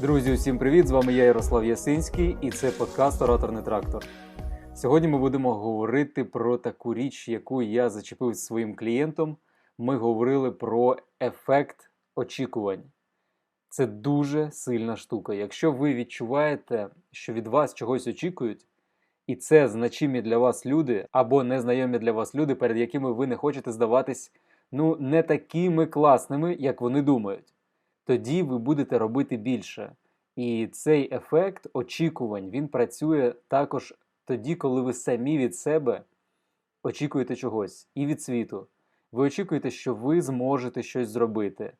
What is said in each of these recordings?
Друзі, усім привіт! З вами я Ярослав Ясинський, і це подкаст Ораторний трактор. Сьогодні ми будемо говорити про таку річ, яку я зачепив зі своїм клієнтом. Ми говорили про ефект очікувань. Це дуже сильна штука. Якщо ви відчуваєте, що від вас чогось очікують, і це значимі для вас люди або незнайомі для вас люди, перед якими ви не хочете здаватись ну, не такими класними, як вони думають тоді ви будете робити більше. І цей ефект очікувань він працює також тоді, коли ви самі від себе очікуєте чогось і від світу. Ви очікуєте, що ви зможете щось зробити.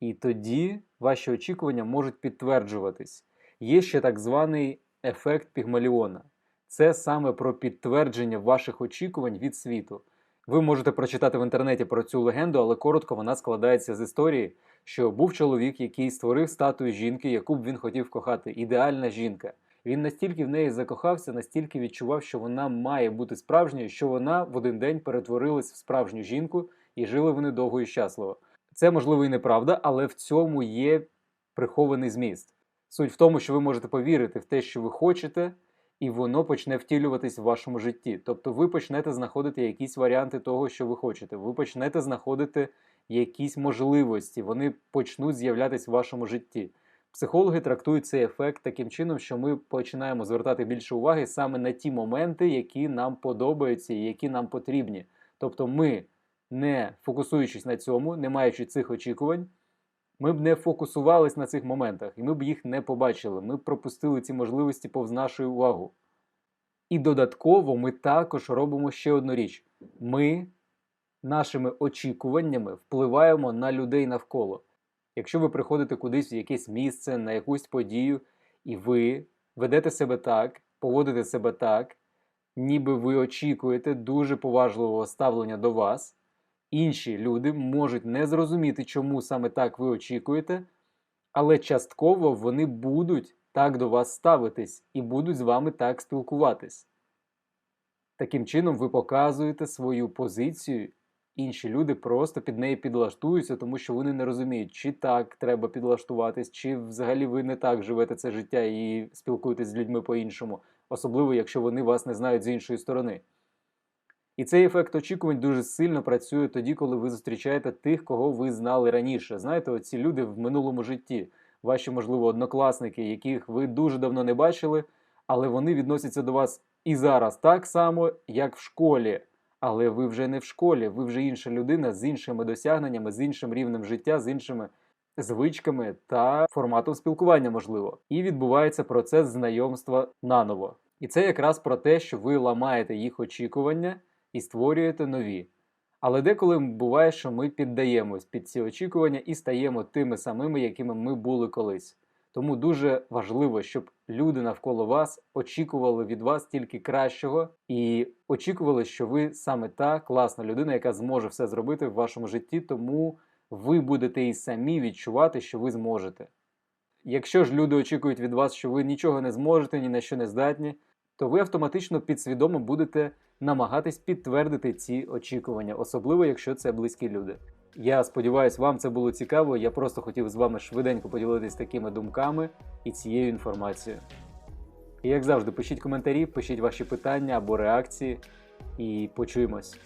І тоді ваші очікування можуть підтверджуватись. Є ще так званий ефект Пігмаліона. Це саме про підтвердження ваших очікувань від світу. Ви можете прочитати в інтернеті про цю легенду, але коротко вона складається з історії, що був чоловік, який створив статую жінки, яку б він хотів кохати. Ідеальна жінка. Він настільки в неї закохався, настільки відчував, що вона має бути справжньою, що вона в один день перетворилась в справжню жінку і жили вони довго і щасливо. Це можливо і неправда, але в цьому є прихований зміст. Суть в тому, що ви можете повірити в те, що ви хочете, і воно почне втілюватись в вашому житті. Тобто ви почнете знаходити якісь варіанти того, що ви хочете. Ви почнете знаходити якісь можливості, вони почнуть з'являтися в вашому житті. Психологи трактують цей ефект таким чином, що ми починаємо звертати більше уваги саме на ті моменти, які нам подобаються і які нам потрібні. Тобто, ми, не фокусуючись на цьому, не маючи цих очікувань, ми б не фокусувались на цих моментах, і ми б їх не побачили. Ми б пропустили ці можливості повз нашу увагу. І додатково ми також робимо ще одну річ: ми нашими очікуваннями впливаємо на людей навколо. Якщо ви приходите кудись в якесь місце, на якусь подію, і ви ведете себе так, поводите себе так, ніби ви очікуєте дуже поважливого ставлення до вас, інші люди можуть не зрозуміти, чому саме так ви очікуєте, але частково вони будуть так до вас ставитись і будуть з вами так спілкуватись. Таким чином, ви показуєте свою позицію інші люди просто під неї підлаштуються, тому що вони не розуміють, чи так треба підлаштуватись, чи взагалі ви не так живете це життя і спілкуєтесь з людьми по-іншому, особливо якщо вони вас не знають з іншої сторони. І цей ефект очікувань дуже сильно працює тоді, коли ви зустрічаєте тих, кого ви знали раніше. Знаєте, оці люди в минулому житті, ваші, можливо, однокласники, яких ви дуже давно не бачили, але вони відносяться до вас і зараз так само, як в школі. Але ви вже не в школі, ви вже інша людина з іншими досягненнями, з іншим рівнем життя, з іншими звичками та форматом спілкування, можливо. І відбувається процес знайомства наново. І це якраз про те, що ви ламаєте їх очікування і створюєте нові. Але деколи буває, що ми піддаємось під ці очікування і стаємо тими самими, якими ми були колись. Тому дуже важливо, щоб люди навколо вас очікували від вас тільки кращого і очікували, що ви саме та класна людина, яка зможе все зробити в вашому житті, тому ви будете і самі відчувати, що ви зможете. Якщо ж люди очікують від вас, що ви нічого не зможете, ні на що не здатні, то ви автоматично підсвідомо будете намагатись підтвердити ці очікування, особливо якщо це близькі люди. Я сподіваюся, вам це було цікаво. Я просто хотів з вами швиденько поділитися такими думками і цією інформацією. І як завжди, пишіть коментарі, пишіть ваші питання або реакції, і почуємось.